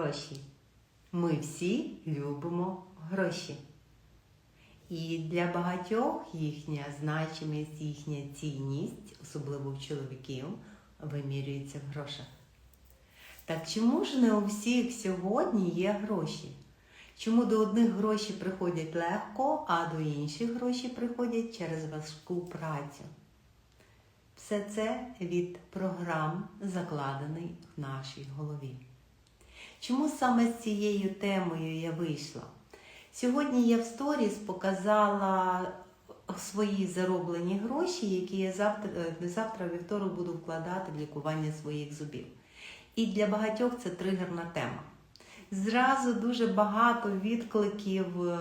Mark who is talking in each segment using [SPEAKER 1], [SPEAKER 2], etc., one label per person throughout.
[SPEAKER 1] Гроші. Ми всі любимо гроші. І для багатьох їхня значимість, їхня цінність, особливо в чоловіків, вимірюється в грошах. Так чому ж не у всіх сьогодні є гроші? Чому до одних гроші приходять легко, а до інших гроші приходять через важку працю? Все це від програм, закладений в нашій голові. Чому саме з цією темою я вийшла? Сьогодні я в сторіс показала свої зароблені гроші, які я завтра, не завтра, вівторок буду вкладати в лікування своїх зубів. І для багатьох це тригерна тема. Зразу дуже багато відкликів е,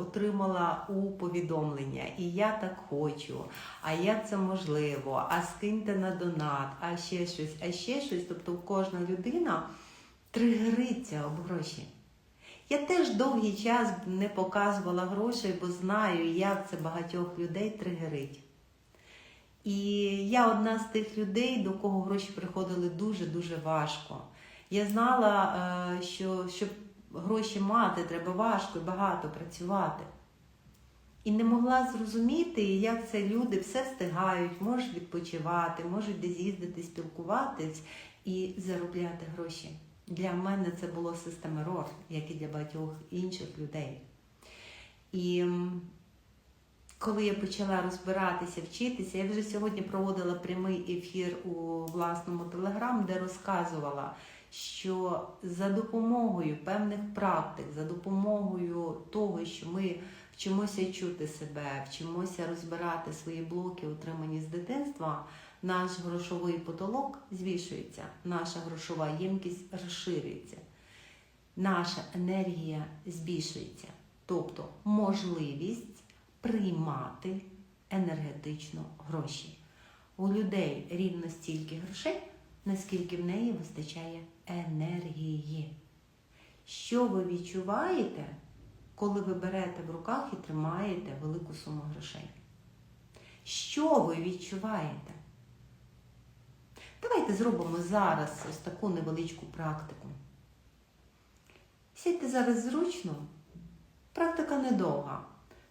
[SPEAKER 1] отримала у повідомлення. І я так хочу, а як це можливо, а скиньте на донат, а ще щось, а ще щось. Тобто кожна людина тригериться об гроші. Я теж довгий час не показувала грошей, бо знаю, як це багатьох людей тригерить. І я одна з тих людей, до кого гроші приходили дуже-дуже важко. Я знала, е, що щоб гроші мати, треба важко і багато працювати. І не могла зрозуміти, як це люди все встигають, можуть відпочивати, можуть десь їздити, спілкуватись і заробляти гроші. Для мене це було система РОР, як і для багатьох інших людей. І коли я почала розбиратися, вчитися, я вже сьогодні проводила прямий ефір у власному телеграм, де розказувала, що за допомогою певних практик, за допомогою того, що ми вчимося чути себе, вчимося розбирати свої блоки, отримані з дитинства, наш грошовий потолок збільшується, наша грошова ємкість розширюється, наша енергія збільшується, тобто можливість приймати енергетично гроші. У людей рівно стільки грошей, наскільки в неї вистачає енергії. Що ви відчуваєте, коли ви берете в руках і тримаєте велику суму грошей? Що ви відчуваєте? Давайте зробимо зараз ось таку невеличку практику. Сідьте зараз зручно, практика недовга.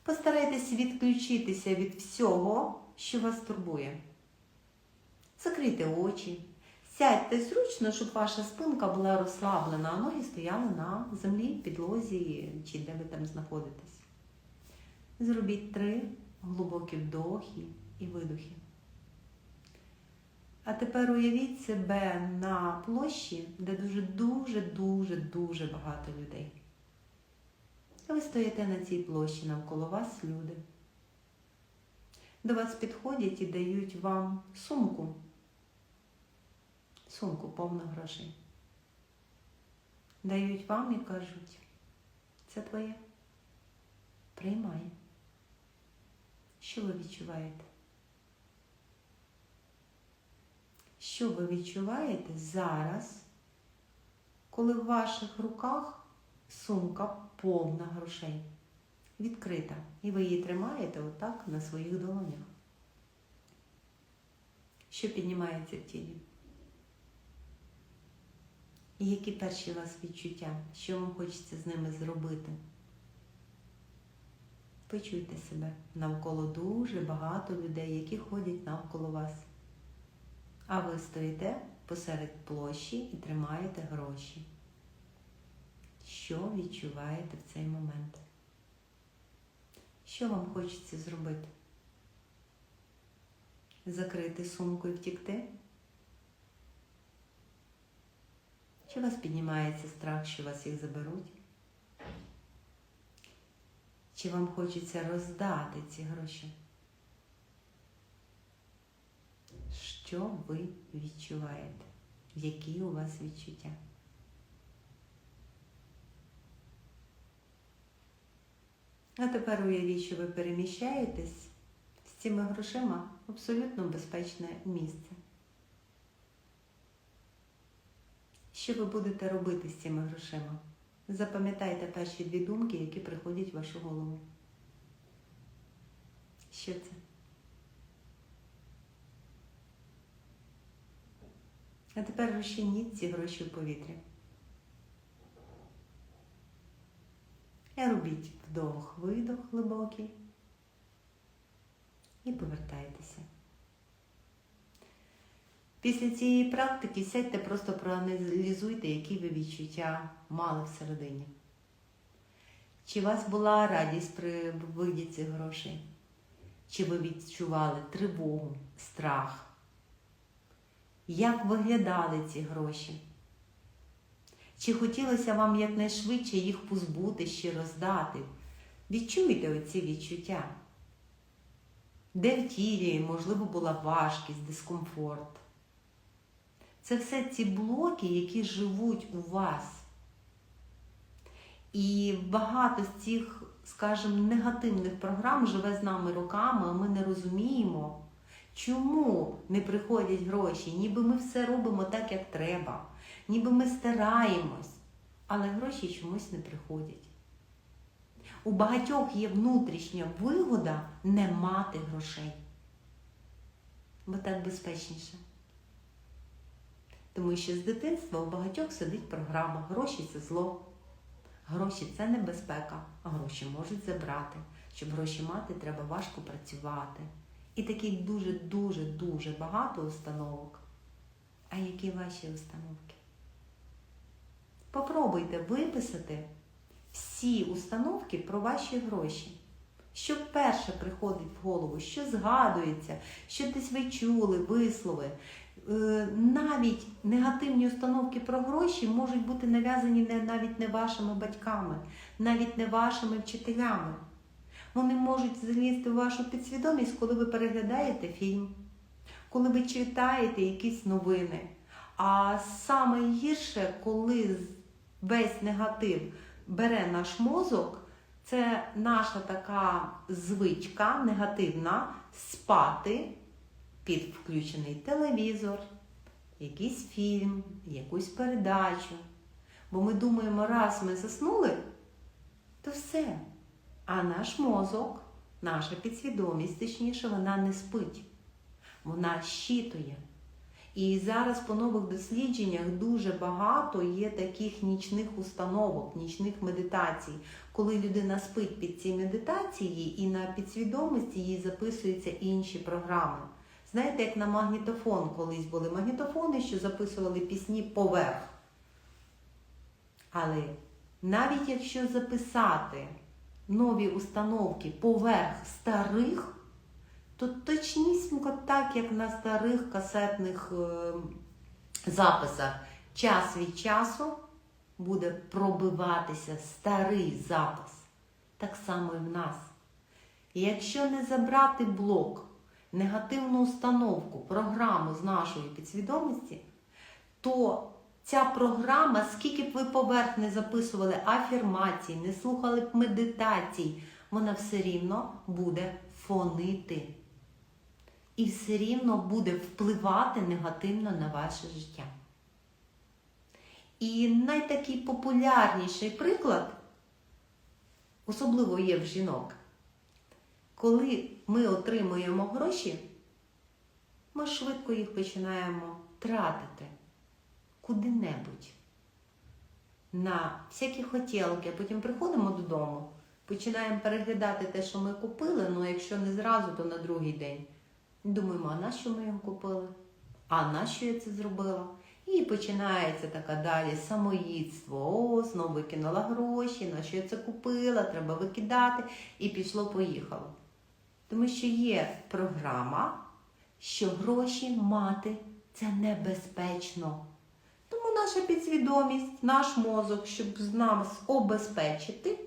[SPEAKER 1] Постарайтесь відключитися від всього, що вас турбує. Закрийте очі, сядьте зручно, щоб ваша спинка була розслаблена, а ноги стояли на землі, підлозі чи де ви там знаходитесь. Зробіть три глибокі вдохи і видохи. А тепер уявіть себе на площі, де дуже-дуже-дуже дуже багато людей. Ви стоїте на цій площі, навколо вас люди. До вас підходять і дають вам сумку. Сумку повну грошей. Дають вам і кажуть, це твоє. Приймай. Що ви відчуваєте? Що ви відчуваєте зараз, коли в ваших руках сумка повна грошей? Відкрита. І ви її тримаєте отак на своїх долонях. Що піднімається в тілі? І які перші у вас відчуття? Що вам хочеться з ними зробити? Почуйте себе. Навколо дуже багато людей, які ходять навколо вас. А ви стоїте посеред площі і тримаєте гроші. Що відчуваєте в цей момент? Що вам хочеться зробити? Закрити сумку і втікти? Чи вас піднімається страх, що вас їх заберуть? Чи вам хочеться роздати ці гроші? Що ви відчуваєте? Які у вас відчуття? А тепер уявіть, що ви переміщаєтесь з цими грошима в абсолютно безпечне місце. Що ви будете робити з цими грошима? Запам'ятайте перші дві думки, які приходять в вашу голову. Що це? А тепер розчиніть ці гроші в повітрі. робіть вдох, видох глибокий і повертайтеся. Після цієї практики сядьте, просто проаналізуйте, які ви відчуття мали всередині. Чи у вас була радість при виді цих грошей? Чи ви відчували тривогу, страх? Як виглядали ці гроші? Чи хотілося вам якнайшвидше їх позбути чи роздати? Відчуйте оці відчуття. Де в тілі, можливо, була важкість, дискомфорт. Це все ці блоки, які живуть у вас. І багато з цих, скажімо, негативних програм живе з нами роками, а ми не розуміємо, чому не приходять гроші, ніби ми все робимо так, як треба, ніби ми стараємось, але гроші чомусь не приходять. У багатьох є внутрішня вигода не мати грошей. Бо так безпечніше. Тому що з дитинства у багатьох сидить програма Гроші це зло. Гроші це небезпека, а гроші можуть забрати. Щоб гроші мати, треба важко працювати. І таких дуже-дуже-дуже багато установок. А які ваші установки? Попробуйте виписати всі установки про ваші гроші. Що перше приходить в голову, що згадується, що десь ви чули, вислови. Е, навіть негативні установки про гроші можуть бути нав'язані навіть не вашими батьками, навіть не вашими вчителями. Вони можуть залізти в вашу підсвідомість, коли ви переглядаєте фільм, коли ви читаєте якісь новини. А саме гірше, коли весь негатив бере наш мозок, це наша така звичка негативна спати під включений телевізор, якийсь фільм, якусь передачу. Бо ми думаємо, раз ми заснули, то все. А наш мозок, наша підсвідомість, точніше, вона не спить. Вона щитує. І зараз по нових дослідженнях дуже багато є таких нічних установок, нічних медитацій, коли людина спить під ці медитації і на підсвідомості їй записуються інші програми. Знаєте, як на магнітофон колись були магнітофони, що записували пісні поверх. Але навіть якщо записати нові установки поверх старих, то точнісінько так, як на старих касетних е, записах, час від часу буде пробиватися старий запис. Так само і в нас. І якщо не забрати блок, негативну установку, програму з нашої підсвідомості, то ця програма, скільки б ви поверх не записували афірмацій, не слухали б медитацій, вона все рівно буде фонити. І все рівно буде впливати негативно на ваше життя. І найтакий популярніший приклад, особливо є в жінок, коли ми отримуємо гроші, ми швидко їх починаємо тратити куди-небудь. На всякі хотілки, потім приходимо додому, починаємо переглядати те, що ми купили, ну якщо не зразу, то на другий день. Думаємо, а на що ми його купили? А на що я це зробила? І починається така далі самоїдство. О, знову викинула гроші, на що я це купила, треба викидати. І пішло-поїхало. Тому що є програма, що гроші мати це небезпечно. Наша підсвідомість, наш мозок, щоб нас обезпечити,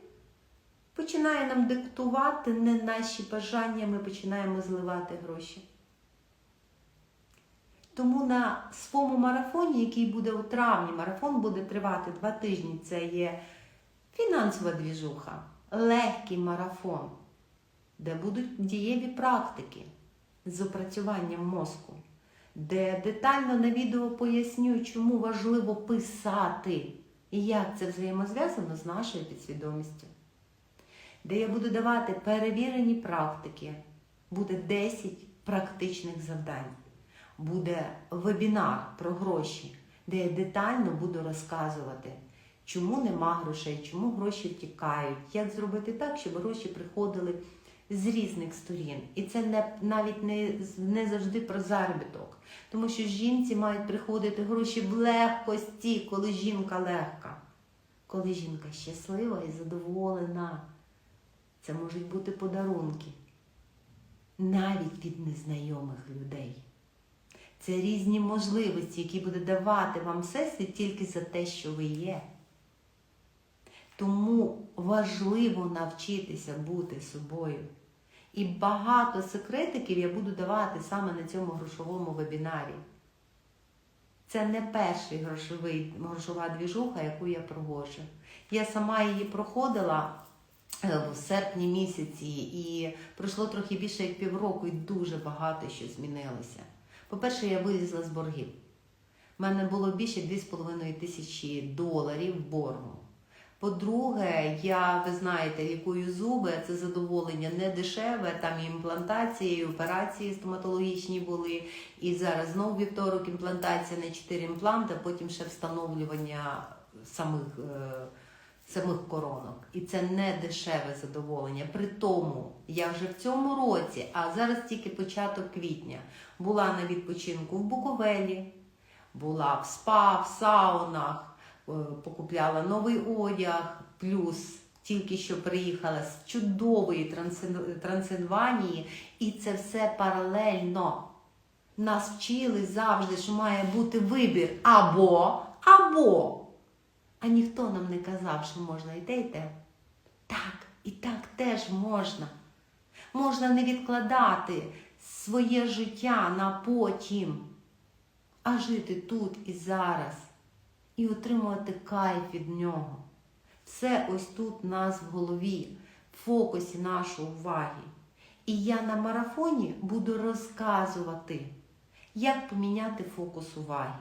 [SPEAKER 1] починає нам диктувати не наші бажання, ми починаємо зливати гроші. Тому на своєму марафоні, який буде у травні, марафон буде тривати два тижні, це є фінансова двіжуха, легкий марафон, де будуть дієві практики з опрацюванням мозку, де детально на відео поясню, чому важливо писати і як це взаємозв'язано з нашою підсвідомістю. Де я буду давати перевірені практики, буде 10 практичних завдань буде вебінар про гроші, де я детально буду розказувати, чому нема грошей, чому гроші втікають, як зробити так, щоб гроші приходили з різних сторін. І це не, навіть не, не завжди про заробіток. Тому що жінці мають приходити гроші в легкості, коли жінка легка. Коли жінка щаслива і задоволена. Це можуть бути подарунки. Навіть від незнайомих людей. Це різні можливості, які буде давати вам всесвіт тільки за те, що ви є. Тому важливо навчитися бути собою. І багато секретиків я буду давати саме на цьому грошовому вебінарі. Це не перший грошовий, грошова двіжуха, яку я проводжу. Я сама її проходила е, в серпні місяці, і пройшло трохи більше як півроку, і дуже багато що змінилося. По-перше, я вилізла з боргів. У мене було більше 2,5 тисячі доларів боргу. По-друге, я, ви знаєте, лікую зуби, це задоволення не дешеве, там і імплантації, і операції стоматологічні були. І зараз знову вівторок імплантація на 4 імпланти, а потім ще встановлювання самих, е, самих коронок. І це не дешеве задоволення. При тому, я вже в цьому році, а зараз тільки початок квітня, була на відпочинку в Буковелі, була в спа, в саунах. Е, покупляла новий одяг, плюс тільки що приїхала з чудової Трансиль- Трансильванії, і це все паралельно. Нас вчили завжди, що має бути вибір або, або. А ніхто нам не казав, що можна і те, і те. Так, і так теж можна. Можна не відкладати своє життя на потім, а жити тут і зараз і отримувати кайф від нього. Все ось тут у нас в голові, в фокусі нашої уваги. І я на марафоні буду розказувати, як поміняти фокус уваги,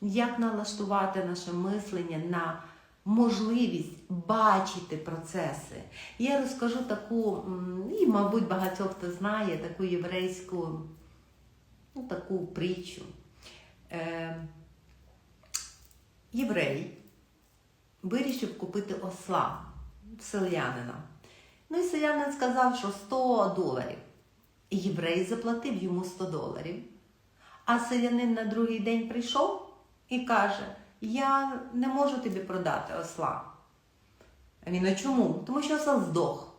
[SPEAKER 1] як налаштувати наше мислення на можливість бачити процеси. Я розкажу таку, і, мабуть, багатьох хто знає, таку єврейську, ну, таку притчу. Єврей вирішив купити осла селянина. Ну і селянин сказав, що 100 доларів. І єврей заплатив йому 100 доларів. А селянин на другий день прийшов і каже: Я не можу тобі продати осла. А він, а чому? Тому що осел здох.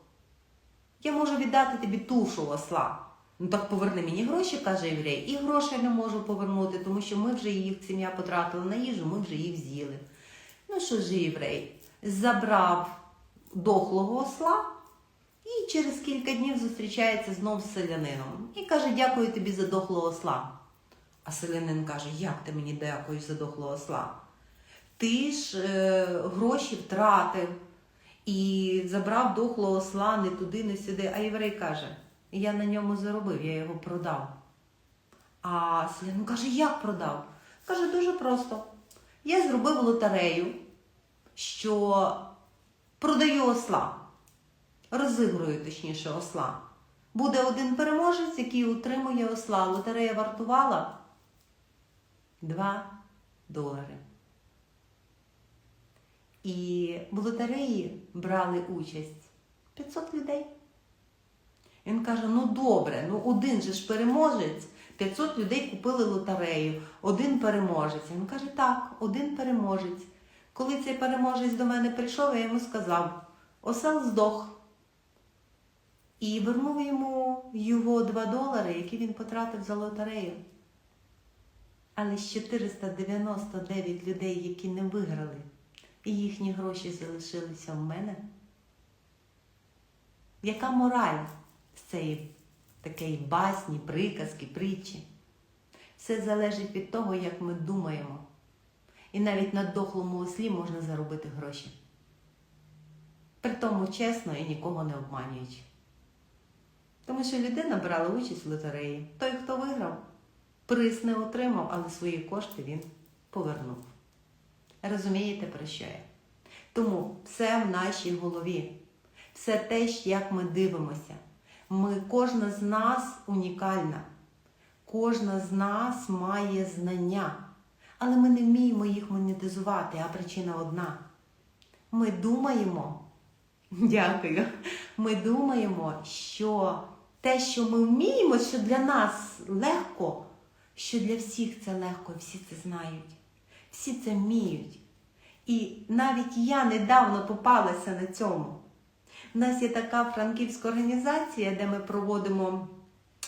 [SPEAKER 1] Я можу віддати тобі тушу осла. Ну так поверни мені гроші, каже єврей, і грошей не можу повернути, тому що ми вже їх, сім'я потратила на їжу, ми вже їх з'їли. Ну що ж єврей? Забрав дохлого осла і через кілька днів зустрічається знов з селянином. І каже, дякую тобі за дохлого осла. А селянин каже, як ти мені дякуєш за дохлого осла? Ти ж е, гроші втратив і забрав дохлого осла не туди, не сюди. А єврей каже, я на ньому заробив, я його продав. А селянин каже, як продав? Каже, дуже просто. Я зробив лотерею, що продаю осла, розігрую точніше осла. Буде один переможець, який утримує осла. Лотерея вартувала 2 долари. І в лотереї брали участь 500 людей. Він каже: ну добре, ну один же ж переможець. 500 людей купили лотерею, один переможець. Він каже, так, один переможець. Коли цей переможець до мене прийшов, я йому сказав, осел здох. І вернув йому його 2 долари, які він потратив за лотерею. Але з 499 людей, які не виграли, і їхні гроші залишилися в мене. Яка мораль з цієї такої басні, приказки, притчі? Все залежить від того, як ми думаємо. І навіть на дохлому ослі можна заробити гроші. При тому чесно і нікого не обманюючи. Тому що людина брала участь в лотереї. Той, хто виграв, приз не отримав, але свої кошти він повернув. Розумієте, про що я? Тому все в нашій голові, все те, як ми дивимося. Ми, Кожна з нас унікальна, кожна з нас має знання, але ми не вміємо їх монетизувати, а причина одна Ми думаємо, дякую. Ми думаємо, що те, що ми вміємо, що для нас легко, що для всіх це легко, всі це знають, всі це вміють. І навіть я недавно попалася на цьому. У нас є така франківська організація, де ми проводимо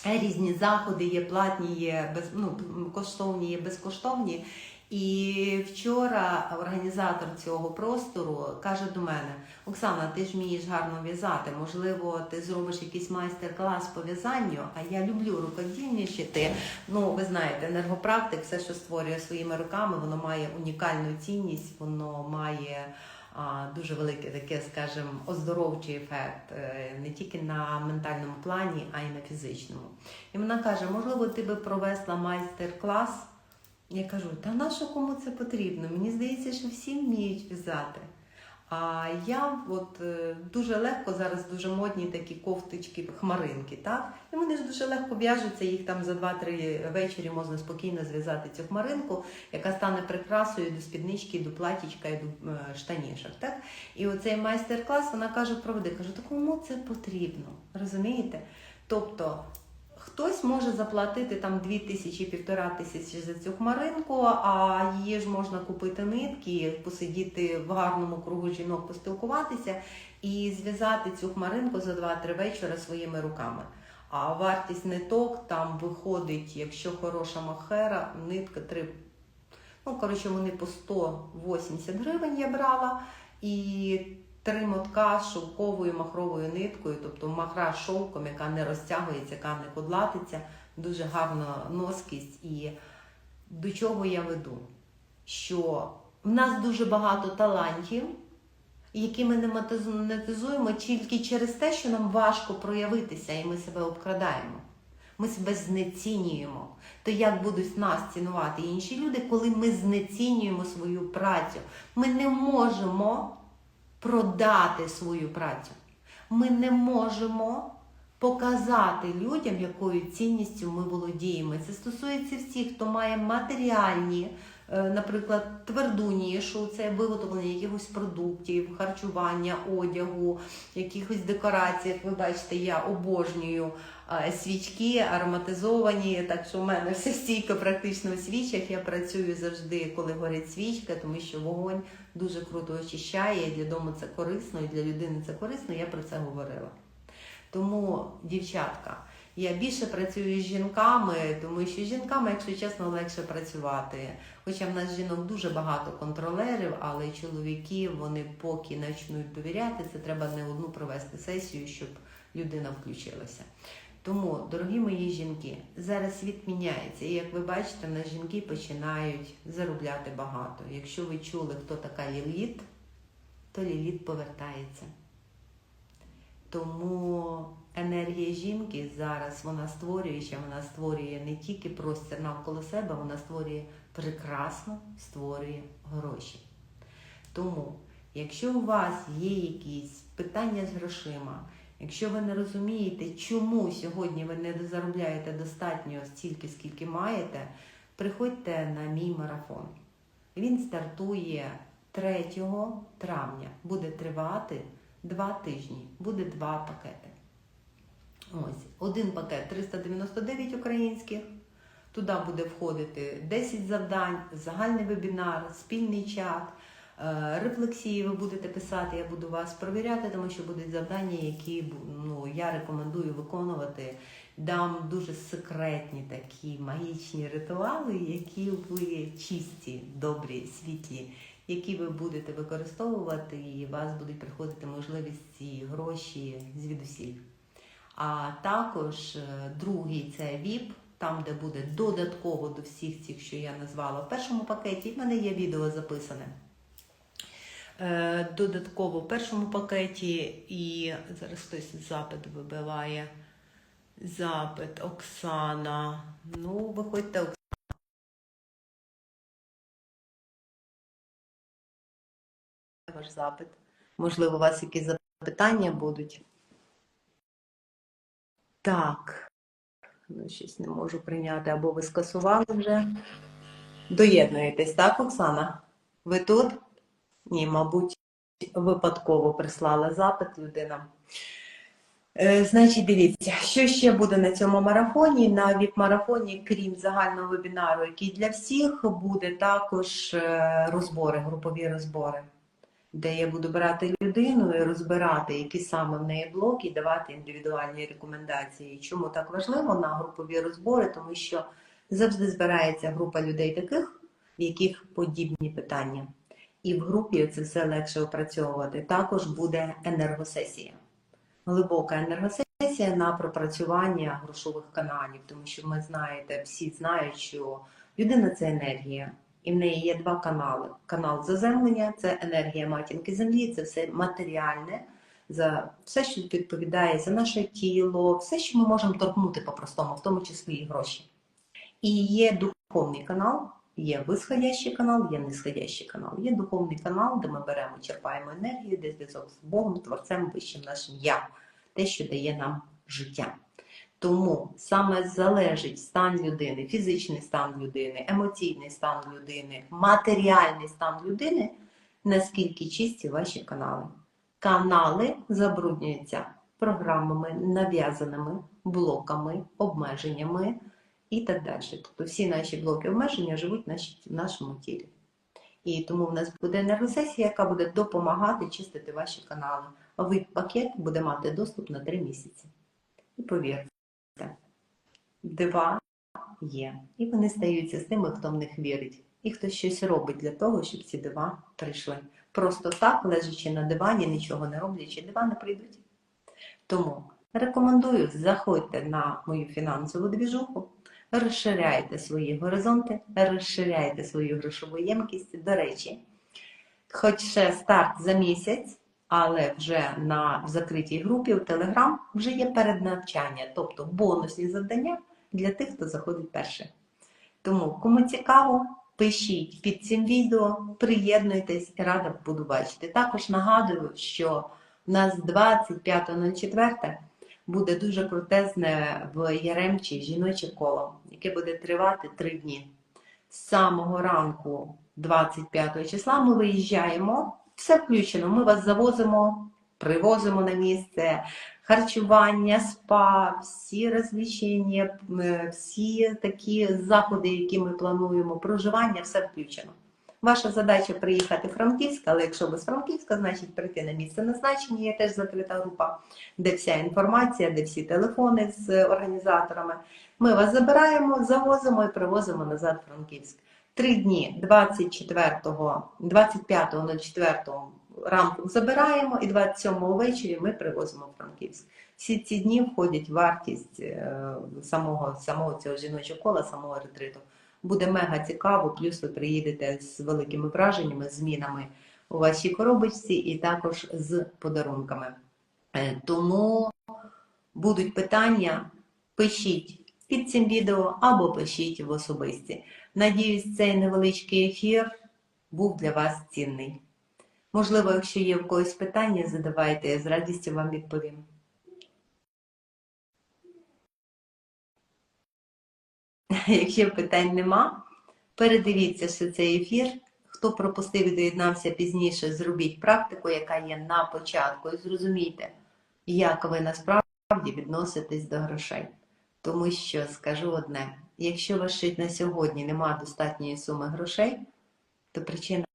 [SPEAKER 1] різні заходи, є платні, є без, ну, коштовні, є безкоштовні. І вчора організатор цього простору каже до мене: Оксана, ти ж вмієш гарно в'язати. Можливо, ти зробиш якийсь майстер-клас по в'язанню, а я люблю рукодільничати. Ну, ви знаєте, енергопрактик, все, що створює своїми руками, воно має унікальну цінність, воно має дуже великий таке, скажімо, оздоровчий ефект е, не тільки на ментальному плані, а й на фізичному. І вона каже: можливо, ти би провесла майстер-клас. Я кажу, та на що кому це потрібно? Мені здається, що всі вміють в'язати. А я от е, дуже легко зараз дуже модні такі кофточки, хмаринки, так? І вони ж дуже легко в'яжуться, їх там за 2-3 вечорі можна спокійно зв'язати цю хмаринку, яка стане прикрасою до спіднички, до платічка і до е, штанішок. Так? І оцей майстер-клас вона каже, проведи. Кажу, та кому це потрібно? Розумієте? Тобто Хтось може заплатити там 2 тисячі, півтора тисячі за цю хмаринку, а її ж можна купити нитки, посидіти в гарному кругу жінок, поспілкуватися і зв'язати цю хмаринку за 2-3 вечора своїми руками. А вартість ниток там виходить, якщо хороша махера, нитка 3. Ну, коротше, вони по 180 гривень я брала. І три мотка з шовковою махровою ниткою, тобто махра з шовком, яка не розтягується, яка не кодлатиться, дуже гарна носкість. І до чого я веду? Що в нас дуже багато талантів, які ми не монетизуємо тільки через те, що нам важко проявитися, і ми себе обкрадаємо. Ми себе знецінюємо. То як будуть нас цінувати інші люди, коли ми знецінюємо свою працю? Ми не можемо продати свою працю. Ми не можемо показати людям, якою цінністю ми володіємо. Це стосується всіх, хто має матеріальні, наприклад, тверду нішу, це виготовлення якихось продуктів, харчування, одягу, якихось декорацій. Як ви бачите, я обожнюю е, свічки ароматизовані. Так що в мене все стійко практично у свічах. Я працюю завжди, коли горить свічка, тому що вогонь дуже круто очищає. і Для дому це корисно, і для людини це корисно. Я про це говорила. Тому, дівчатка, я більше працюю з жінками, тому що з жінками, якщо чесно, легше працювати. Хоча в нас жінок дуже багато контролерів, але чоловіки, вони поки почнуть довіряти, це треба не одну провести сесію, щоб людина включилася. Тому, дорогі мої жінки, зараз світ міняється, і як ви бачите, на жінки починають заробляти багато. Якщо ви чули, хто така Ліліт, то Ліліт повертається. Тому енергія жінки зараз вона створююча, вона створює не тільки простір навколо себе, вона створює прекрасно, створює гроші. Тому, якщо у вас є якісь питання з грошима, якщо ви не розумієте, чому сьогодні ви не заробляєте достатньо стільки, скільки маєте, приходьте на мій марафон. Він стартує 3 травня, буде тривати. Два тижні, буде два пакети. Ось, один пакет 399 українських. Туди буде входити 10 завдань, загальний вебінар, спільний чат, е, рефлексії ви будете писати, я буду вас провіряти, тому що будуть завдання, які ну, я рекомендую виконувати. Дам дуже секретні такі магічні ритуали, які ви чисті, добрі, світлі які ви будете використовувати, і у вас будуть приходити можливість ці гроші звідусіль. А також е, другий це VIP, там, де буде додатково до всіх цих, що я назвала в першому пакеті. В мене є відео записане. Е, додатково в першому пакеті, і зараз хтось запит вибиває. Запит Оксана. Ну, виходьте, Оксана. Ваш запит. Можливо, у вас якісь запитання будуть. Так, ну, щось не можу прийняти, або ви скасували вже. Доєднуєтесь, так, Оксана? Ви тут? Ні, мабуть. випадково прислала запит людина. Е, Значить, дивіться, що ще буде на цьому марафоні. На ВІП-марафоні, крім загального вебінару, який для всіх, буде також е, розбори, групові розбори, де я буду брати людину і розбирати, які саме в неї блоки, і давати індивідуальні рекомендації. Чому так важливо на групові розбори? Тому що завжди збирається група людей таких, в яких подібні питання. І в групі це все легше опрацьовувати. Також буде енергосесія глибока енергосесія на пропрацювання грошових каналів, тому що ми знаєте, всі знають, що людина це енергія, і в неї є два канали: канал заземлення це енергія матінки землі, це все матеріальне, за все, що відповідає за наше тіло, все, що ми можемо торкнути по-простому, в тому числі і гроші. І є духовний канал. Є висходящий канал, є нисходящий канал. Є духовний канал, де ми беремо, черпаємо енергію, де зв'язок з Богом, Творцем, вищим нашим Я, те, що дає нам життя. Тому саме залежить стан людини, фізичний стан людини, емоційний стан людини, матеріальний стан людини, наскільки чисті ваші канали. Канали забруднюються програмами, нав'язаними блоками, обмеженнями і так далі. Тобто всі наші блоки обмеження живуть в нашому тілі. І тому в нас буде енергосесія, яка буде допомагати чистити ваші канали. А пакет буде мати доступ на 3 місяці. І повірте, дива є. І вони стаються з тими, хто в них вірить. І хто щось робить для того, щоб ці дива прийшли. Просто так, лежачи на дивані, нічого не роблячи, дива не прийдуть. Тому рекомендую, заходьте на мою фінансову двіжуху, розширяйте свої горизонти, розширяйте свою грошову ємкість. До речі, хоч ще старт за місяць, але вже на в закритій групі в Telegram вже є переднавчання, тобто бонусні завдання для тих, хто заходить перше. Тому, кому цікаво, пишіть під цим відео, приєднуйтесь, рада буду бачити. Також нагадую, що у нас 25.04 буде дуже крутезне в Яремчі жіноче коло, яке буде тривати три дні. З самого ранку 25 числа ми виїжджаємо, все включено. Ми вас завозимо, привозимо на місце, харчування, спа, всі розвлечення, е, всі такі заходи, які ми плануємо, проживання, все включено. Ваша задача приїхати в Франківськ, але якщо ви з Франківська, значить прийти на місце назначення, є теж закрита група, де вся інформація, де всі телефони з організаторами. Ми вас забираємо, завозимо і привозимо назад в Франківськ. Три дні 24, 25.04 ранку забираємо і 27 ввечері ми привозимо в Франківськ. Всі ці дні входять вартість е, самого, самого цього жіночого кола, самого ретриту. Буде мега цікаво, плюс ви приїдете з великими враженнями, змінами у вашій коробочці і також з подарунками. Е, Тому будуть питання, пишіть під цим відео або пишіть в особисті. Надіюсь, цей невеличкий ефір був для вас цінний. Можливо, якщо є в когось питання, задавайте, я з радістю вам відповім. Якщо питань нема, передивіться ще цей ефір. Хто пропустив і доєднався пізніше, зробіть практику, яка є на початку, і зрозумійте, як ви насправді відноситесь до грошей. Тому що скажу одне: якщо у ще на сьогодні немає достатньої суми грошей, то причина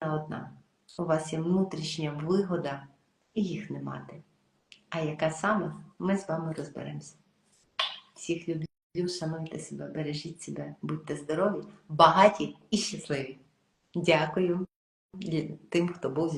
[SPEAKER 1] одна: у вас є внутрішня вигода і їх не мати. А яка саме, ми з вами розберемося. Всіх люблю. Шануйте себе, бережіть себе, будьте здорові, багаті і щасливі. Дякую тим, хто був зі